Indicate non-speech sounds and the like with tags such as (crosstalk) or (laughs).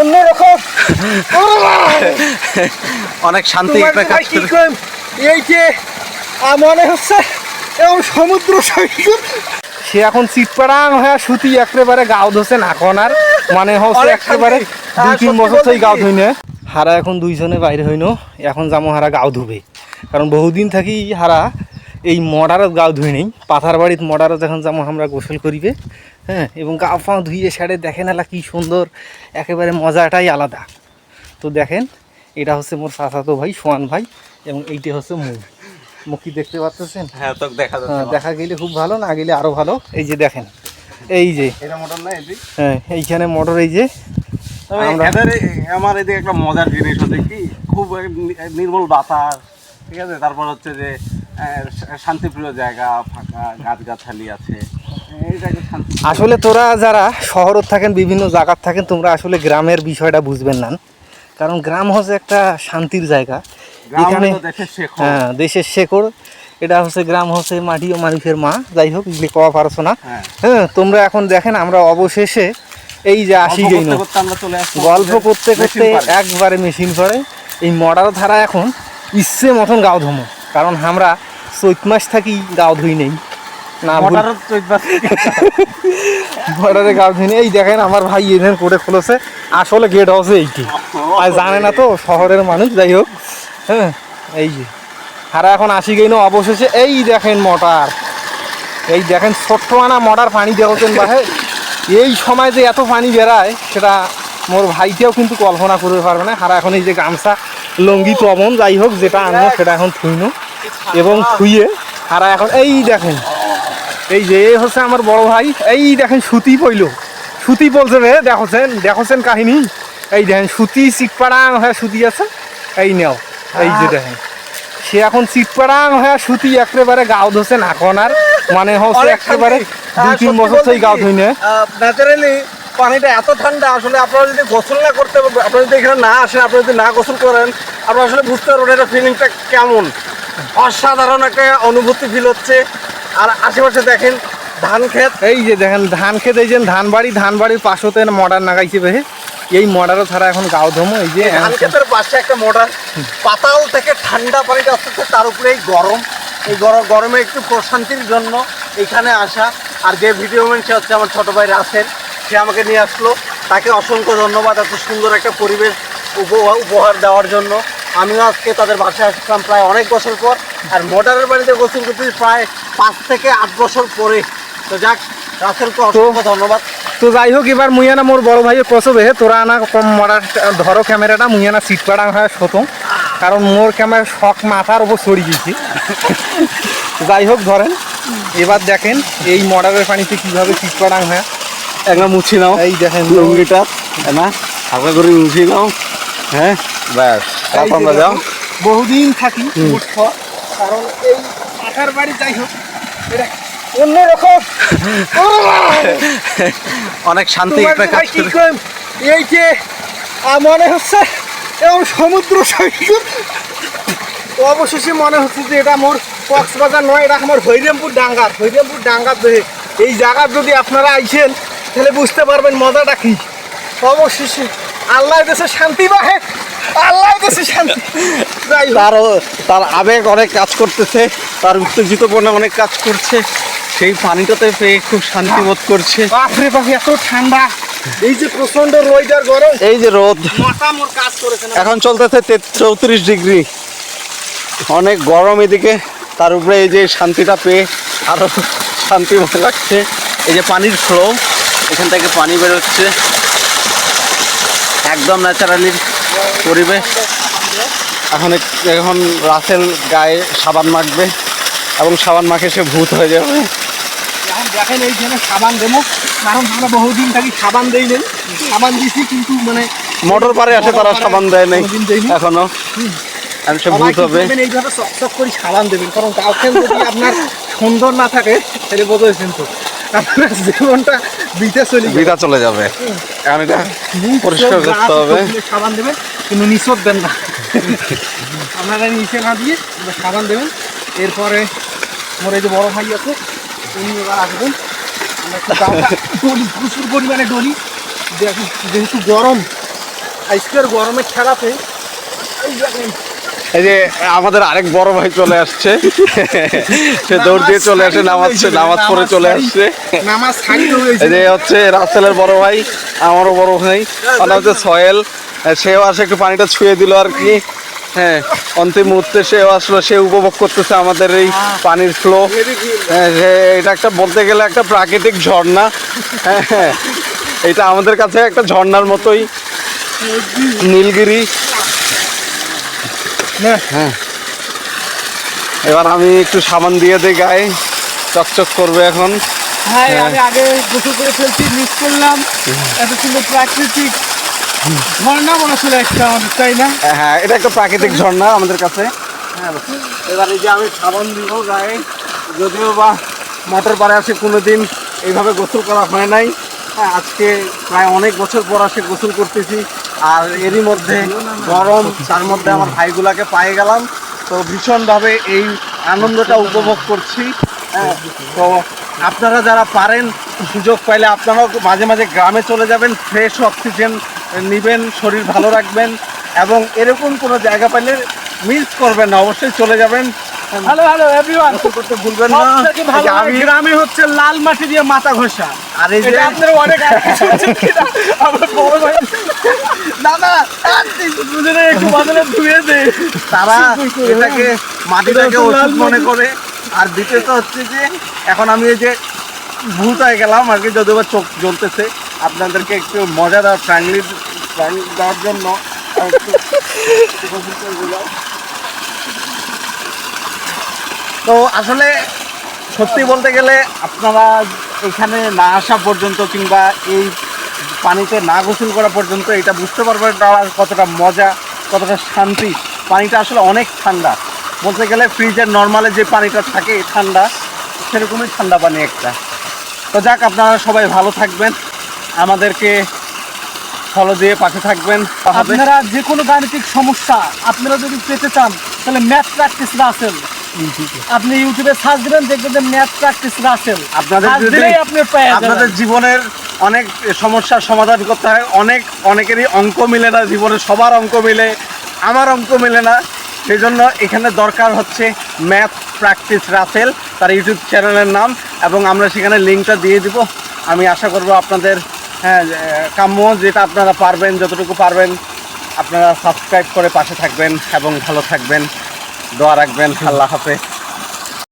অন্যরকম। অনেক শান্তি একটা কাজ করে। এই যে মনে হচ্ছে এবং সমুদ্র সৈকত। সে এখন চিটপাড়াং হয়ে সুতি একেবারে গাও ধরছে নাখন আর। মানে হচ্ছে একেবারে। দুই তিন বছর থেকে গাও? ধুই না। হারা এখন দুইজনে বাইরে হইনো। এখন যাব হারা গাও ধুবে। কারণ বহুদিন থাকি হারা এই মডারত গাও ধুই নেই। পাথার বাড়ির মডারত এখন যেমন আমরা গোসল করিবে হ্যাঁ এবং গাও ফাও ধুইয়ে সারে দেখেন এলা কি সুন্দর একেবারে মজাটাই আলাদা। তো দেখেন এটা হচ্ছে মোর চাচাতো ভাই সোয়ান ভাই এবং এইটি হচ্ছে মুখ মুখ কি দেখতে পাচ্ছেন? হ্যাঁ তো দেখা হ্যাঁ, দেখা গেলে খুব ভালো না গেলে আরও ভালো। এই যে দেখেন এই যে। এটা মোটর না হ্যাঁ এইখানে মোটর এই যে। আমার এদিকে একটা মজার জিনিস হচ্ছে কি? খুব নির্মল বাতাস ঠিক আছে? তারপর হচ্ছে যে শান্তিপ্রিয় জায়গা ফাঁকা গাছগাছালি আছে। আসলে তোরা যারা শহরত থাকেন বিভিন্ন জায়গার থাকেন তোমরা আসলে গ্রামের বিষয়টা বুঝবেন না। কারণ গ্রাম হচ্ছে একটা শান্তির জায়গা। এখানে। হ্যাঁ দেশের শেকড় এটা হচ্ছে গ্রাম হচ্ছে মাটি ও মানুষের মা। যাই হোক এগুলি কওয়া পারছ না। হ্যাঁ। হ্যাঁ তোমরা এখন দেখেন আমরা অবশেষে এই যে আসি গেই গল্প করতে করতে একবারে মেশিন পড়ে এই মডার ধারা এখন ইচ্ছে মতন গাও ধমো। কারণ আমরা চৈত মাস থাকি গাও ধুই নেই। না। মডারে গাও ধুই নেই। এই দেখেন আমার ভাই এদের করে খুলেছে। আসলে গেট হাউসে এইটি। আর জানে না তো শহরের মানুষ যাই হোক। হ্যাঁ এই যে। হারা এখন আসি গেই না অবশেষে এই দেখেন মোটর এই দেখেন ছোট্ট আনা মোটর পানি দেওয়াছেন বাহে এই সময় যে এত পানি বেড়ায় সেটা মোর ভাইকেও কিন্তু কল্পনা করতে পারবে না। হারা এখন এই যে গামছা লঙ্গি তবন যাই হোক যেটা আনব সেটা এখন থুইনো এবং শুয়ে হারা এখন এই দেখেন এই যে এই হচ্ছে আমার বড় ভাই এই দেখেন সুতি পইল সুতি বলছে রে দেখছেন দেখছেন কাহিনী? এই দেখেন সুতি চিটপাড়াং হয়ে সুতি আছে এই নেও এই যে দেখেন সে এখন চিটপাড়াং হয়ে সুতি একেবারে গাও ধরছে এখন আর মানে হচ্ছে একেবারে দুই তিন বছর থেকে গাও ধুই না। ন্যাচারালি পানিটা এত ঠান্ডা আসলে আপনারা যদি গোসল না করতে আপনারা যদি এখানে না আসেন আপনারা যদি না গোসল করেন আপনারা আসলে বুঝতে পারবেন এটা ফিলিংটা কেমন। অসাধারণ একটা অনুভূতি ফিল হচ্ছে। আর আশেপাশে দেখেন ধান ক্ষেত। এই যে দেখেন ধান খেতে এই যে ধান বাড়ি ধান বাড়ির পাশতে মডার নাগাইছে বেহে এই মডারও ছাড়া এখন গাও ধমো এই যে ধান ক্ষেতের পাশে একটা মোটর পাতাল থেকে ঠান্ডা পানিটা আসতেছে তার উপরে এই গরম। এই গরম গরমে একটু প্রশান্তির জন্য এখানে আসা। আর যে ভিডিও ম্যান সে হচ্ছে আমার ছোটো ভাই রাসেল। সে আমাকে নিয়ে আসলো। তাকে অসংখ্য ধন্যবাদ এত সুন্দর একটা পরিবেশ উপহার দেওয়ার জন্য। আমিও আজকে তাদের বাসায় আসলাম প্রায় অনেক বছর পর আর মোটরের বাড়িতে গোসল করতে প্রায় পাঁচ থেকে আট বছর পরে। তো যাক রাসেলকে অসংখ্য ধন্যবাদ। তো যাই হোক এবার মুইয়ানা মোর বড় ভাইয়ের কসবে তোরা আনা কম মরার ধরো ক্যামেরাটা মুইয়ানা সিট পাড়াং হয় শতম কারণ মোর ক্যামেরা শখ মাথার উপর সরি গেছি। যাই হোক ধরেন এবার দেখেন এই মডারের পানিতে কীভাবে সিট পাড়াং হয়। একবার মুছি নাও। এই দেখেন লুঙ্গিটা না? হালকা করে মুছি নাও। হ্যাঁ? ব্যাস তারপর আমরা যাও। বহুদিন থাকি কারণ এই পাখার বাড়ি যাই হোক এটা অন্যরকম। (laughs) অনেক শান্তি তোমার একটা কাজ। করে এই যে মনে হচ্ছে এবং সমুদ্র সৈকত। অবশেষে মনে হচ্ছে যে এটা মোর কক্সবাজার নয় এটা আমার হৈরামপুর ডাঙ্গার হৈরামপুর ডাঙ্গার দেহে। এই জায়গার যদি আপনারা আইছেন তাহলে বুঝতে পারবেন মজাটা কি। অবশেষে আল্লাহ দেশে শান্তি বাহে। আল্লাহ দেশে শান্তি। তারও তার আবেগ অনেক কাজ করতেছে তার উত্তেজিত মনে অনেক কাজ করছে সেই পানিটাতে পেয়ে খুব শান্তি বোধ করছে। বাপরে বাপ এত ঠান্ডা। এই যে প্রচণ্ড রোইদার গরম। এই যে রোদ। মোর কাজ করেছে এখন চলতেছে চৌত্রিশ ডিগ্রি। অনেক গরম এদিকে। তার উপরে এই যে শান্তিটা পেয়ে আরও শান্তি লাগছে। এই যে পানির ফ্লো এখান থেকে পানি বেরোচ্ছে। একদম ন্যাচারালি পরিবেশ। এখন এখন রাসেল গায়ে সাবান মাখবে এবং সাবান মাখে সে ভূত হয়ে যাবে। এখন দেখেন এইখানে সাবান দেবো। কারণ আমরা বহুদিন থাকি সাবান দেই নেই। সাবান দিছি কিন্তু মানে মোটর পারে আসে তারা সাবান দেয় নাই। এখনও। এখন সে ভূত হবে। এইভাবে চকচক করে সাবান দেবেন। কারণ গার্লফ্রেন্ড যদি আপনার সুন্দর না থাকে তাহলে বোঝাইছেন তো আপনার জীবনটা বিতে চলে চলে যাবে। এখন এটা পরিষ্কার করতে হবে। সাবান দেবেন কিন্তু নিচত দেন না। আপনারা নিচে না দিয়ে সাবান দেবেন। এরপরে মোর এই যে বড় ভাই আছে উনি এবার আসবেন। আমরা ডলি প্রচুর পরিমাণে ডলি। যেহেতু গরম আজকের গরমে খেলাতে এই এই যে আমাদের আরেক বড় ভাই চলে আসছে। সে দৌড় দিয়ে চলে আসে নামাজ নামাজ পড়ে চলে আসছে। এই যে হচ্ছে রাসেলের বড় ভাই আমারও বড় ভাই। ওর হচ্ছে সোহেল। সেও আসে একটু পানিটা ছুঁয়ে দিল আর কি। হ্যাঁ অন্তিম মুহূর্তে সেও আসলো সে উপভোগ করতেছে আমাদের এই পানির ফ্লো এটা একটা বলতে গেলে একটা প্রাকৃতিক ঝর্ণা। হ্যাঁ এটা আমাদের কাছে একটা ঝর্ণার মতোই। নীলগিরি। হ্যাঁ। এবার আমি একটু সাবান দিয়ে দিই গায়ে। চকচক করবে এখন। হ্যাঁ হ্যাঁ। আমি আগে গোসল করে ফেলছি মিস করলাম। এত সুন্দর প্রাকৃতিক ঝর্ণা মনে ছিল একটা আমাদের তাই না? হ্যাঁ এটা একটা প্রাকৃতিক ঝর্ণা আমাদের কাছে। হ্যাঁ এবার এই যে আমি সাবান দিব গায়ে যদিও বা মোটর পাড়ে আসে কোনো দিন এইভাবে গোসল করা হয় নাই। হ্যাঁ আজকে প্রায় অনেক বছর পর আসে গোসল করতেছি। আর এরই মধ্যে গরম, তার মধ্যে আমার ভাইগুলাকে পায়ে গেলাম। তো ভীষণভাবে এই আনন্দটা উপভোগ করছি। হ্যাঁ তো আপনারা যারা পারেন সুযোগ পাইলে আপনারাও মাঝে মাঝে গ্রামে চলে যাবেন, ফ্রেশ অক্সিজেন নেবেন, শরীর ভালো রাখবেন এবং এরকম কোনো জায়গা পাইলে মিস করবেন না, অবশ্যই চলে যাবেন। হ্যালো হ্যালো এভরিওয়ান করতে ভুলবেন না। আমি গ্রামে হচ্ছে লাল মাটি দিয়ে মাথা ঘষা। আর এই যে আপনারা অনেক? আমার বড় ভাই না দুজনে একটু বদলে ধুয়ে দে। তারা এটাকে হ্যাঁ। মাটিটাকে ওষুধ মনে করে। আর দ্বিতীয়ত হচ্ছে যে এখন আমি এই যে ভূত হয়ে গেলাম আর কি যদিও চোখ জ্বলতেছে। আপনাদেরকে একটু মজা দেওয়ার ফ্র্যাঙ্কলি দেওয়ার জন্য আমি একটু গোসল করে দিলাম। তো আসলে সত্যি বলতে গেলে আপনারা এখানে না আসা পর্যন্ত কিংবা এই পানিতে না গোসল করা পর্যন্ত এটা বুঝতে পারবেন না কতটা মজা, কতটা শান্তি। পানিটা আসলে অনেক ঠান্ডা। বলতে গেলে ফ্রিজের নর্মালে যে পানিটা থাকে, ঠান্ডা, সেরকমই ঠান্ডা পানি একটা। তো যাক, আপনারা সবাই ভালো থাকবেন। আমাদেরকে ফলো দিয়ে পাশে থাকবেন। আপনারা যে কোনো গাণিতিক সমস্যা, আপনারা যদি পেতে চান, তাহলে ম্যাথ প্র্যাকটিস রাসেল আপনি ইউটিউবে সার্চ দিবেন দেখবেন যে ম্যাথ প্র্যাকটিস রাসেল। আপনাদের আপনি আপনাদের জীবনের অনেক সমস্যার সমাধান করতে হয় অনেক অনেকেরই অঙ্ক মিলে না জীবনে সবার অঙ্ক মিলে আমার অঙ্ক মিলে না। সেই জন্য এখানে দরকার হচ্ছে ম্যাথ প্র্যাকটিস রাসেল তার ইউটিউব চ্যানেলের নাম এবং আমরা সেখানে লিঙ্কটা দিয়ে দিব। আমি আশা করব আপনাদের হ্যাঁ কাম্য যেটা আপনারা পারবেন যতটুকু পারবেন আপনারা সাবস্ক্রাইব করে পাশে থাকবেন এবং ভালো থাকবেন। দোয়া রাখবেন আল্লাহ হাফেজ।